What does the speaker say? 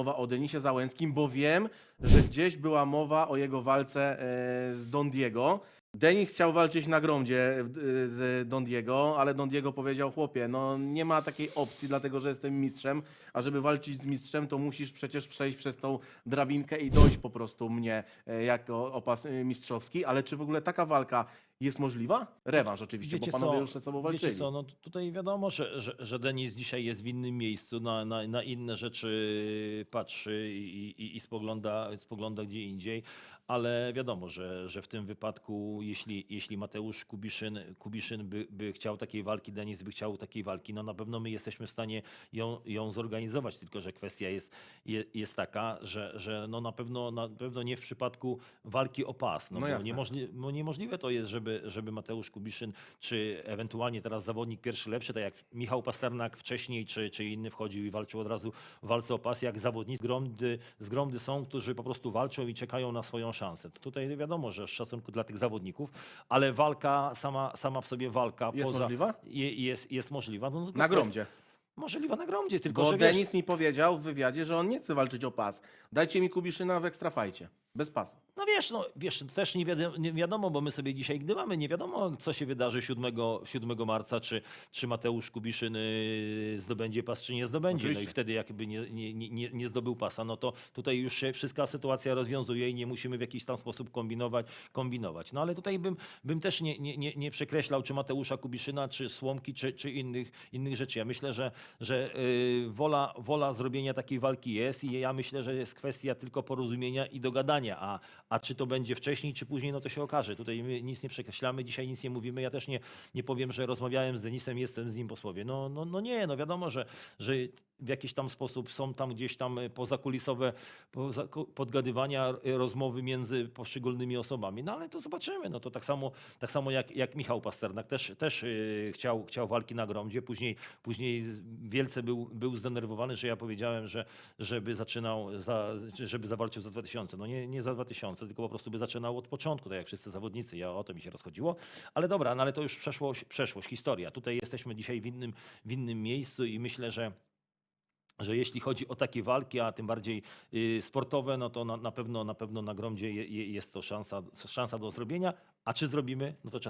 mowa o Denisie Załęckim, bo wiem, że gdzieś była mowa o jego walce e, z Don Diego. Denis chciał walczyć na gromdzie e, z Don Diego, ale Don Diego powiedział, chłopie, no nie ma takiej opcji, dlatego że jestem mistrzem, a żeby walczyć z mistrzem, to musisz przecież przejść przez tą drabinkę i dojść po prostu mnie e, jako opas e, mistrzowski. Ale czy w ogóle taka walka jest możliwa? Rewanż oczywiście, Wiecie bo panowie co, już ze sobą walczyli. Wiecie co, no t- tutaj wiadomo, że, że, że Denis dzisiaj jest w innym miejscu, na, na, na inne rzeczy patrzy i, i, i spogląda, spogląda gdzie indziej, ale wiadomo, że, że w tym wypadku, jeśli, jeśli Mateusz Kubiszyn, Kubiszyn by, by chciał takiej walki, Denis by chciał takiej walki, no na pewno my jesteśmy w stanie ją, ją zorganizować, tylko że kwestia jest, je, jest taka, że, że no na, pewno, na pewno nie w przypadku walki o pas, no, No bo niemożli, bo niemożliwe to jest, żeby, żeby Mateusz Kubiszyn, czy ewentualnie teraz zawodnik pierwszy lepszy, tak jak Michał Pasternak wcześniej, czy, czy inny wchodził i walczył od razu w walce o pas, jak zawodnicy z gromdy, z gromdy są, którzy po prostu walczą i czekają na swoją szansę. To tutaj wiadomo, że z szacunku dla tych zawodników, ale walka, sama, sama w sobie walka Jest poza, możliwa? je, jest, jest możliwa. No, tylko Na gromdzie. Możliwa na gromdzie, tylko Bo że wiesz, Denis mi powiedział w wywiadzie, że on nie chce walczyć o pas. Dajcie mi Kubiszyna w ekstrafajcie. Bez pasu. No wiesz, no wiesz, to też nie wiadomo, nie wiadomo, bo my sobie dzisiaj gdybamy, nie wiadomo, co się wydarzy 7, 7 marca, czy, czy Mateusz Kubiszyn y, zdobędzie pas, czy nie zdobędzie. No i Oczywiście. wtedy jakby nie, nie, nie- nie, nie zdobył pasa, no to tutaj już się wszystka sytuacja rozwiązuje i nie musimy w jakiś tam sposób kombinować. kombinować. No ale tutaj bym, bym też nie, nie, nie, nie przekreślał, czy Mateusza Kubiszyna, czy Słomki, czy, czy innych, innych rzeczy. Ja myślę, że, że y, wola, wola zrobienia takiej walki jest i ja myślę, że jest kwestia tylko porozumienia i dogadania, a, a czy to będzie wcześniej, czy później, no to się okaże. Tutaj my nic nie przekreślamy, dzisiaj nic nie mówimy. Ja też nie, nie powiem, że rozmawiałem z Denisem, jestem z nim po słowie. No, no, no nie, no wiadomo, że, że w jakiś tam sposób są tam gdzieś tam y, pozakulisowe podgadywania, y, rozmowy między poszczególnymi osobami. No ale to zobaczymy. No to tak samo, tak samo jak, jak Michał Pasternak też, też yy, chciał, chciał walki na gromdzie. Później, później wielce był, był zdenerwowany, że ja powiedziałem, że żeby zaczynał, za, żeby zawalczył za 2000. No nie, nie za 2000, tylko po prostu by zaczynał od początku, tak jak wszyscy zawodnicy. Ja o to mi się rozchodziło. Ale dobra, no ale to już przeszłość, przeszłość historia. Tutaj jesteśmy dzisiaj w innym, w innym miejscu i myślę, że że jeśli chodzi o takie walki, a tym bardziej y, sportowe, no to na, pewno na pewno na gromdzie je, je, jest to szansa, szansa do zrobienia. A czy zrobimy? No to czas